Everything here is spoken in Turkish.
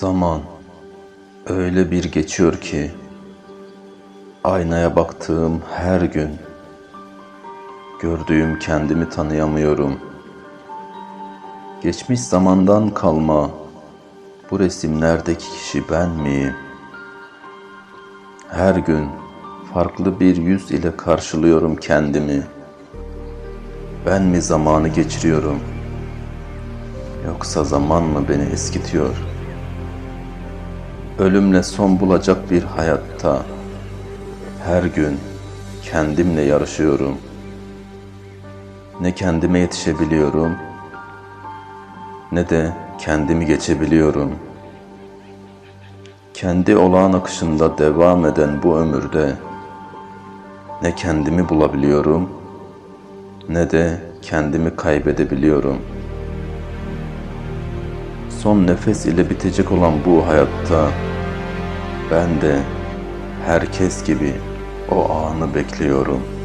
Zaman öyle bir geçiyor ki aynaya baktığım her gün gördüğüm kendimi tanıyamıyorum. Geçmiş zamandan kalma bu resimlerdeki kişi ben miyim? Her gün farklı bir yüz ile karşılıyorum kendimi. Ben mi zamanı geçiriyorum? Yoksa zaman mı beni eskitiyor? Ölümle son bulacak bir hayatta her gün kendimle yarışıyorum. Ne kendime yetişebiliyorum ne de kendimi geçebiliyorum. Kendi olağan akışında devam eden bu ömürde ne kendimi bulabiliyorum ne de kendimi kaybedebiliyorum. Son nefes ile bitecek olan bu hayatta ben de herkes gibi o anı bekliyorum.''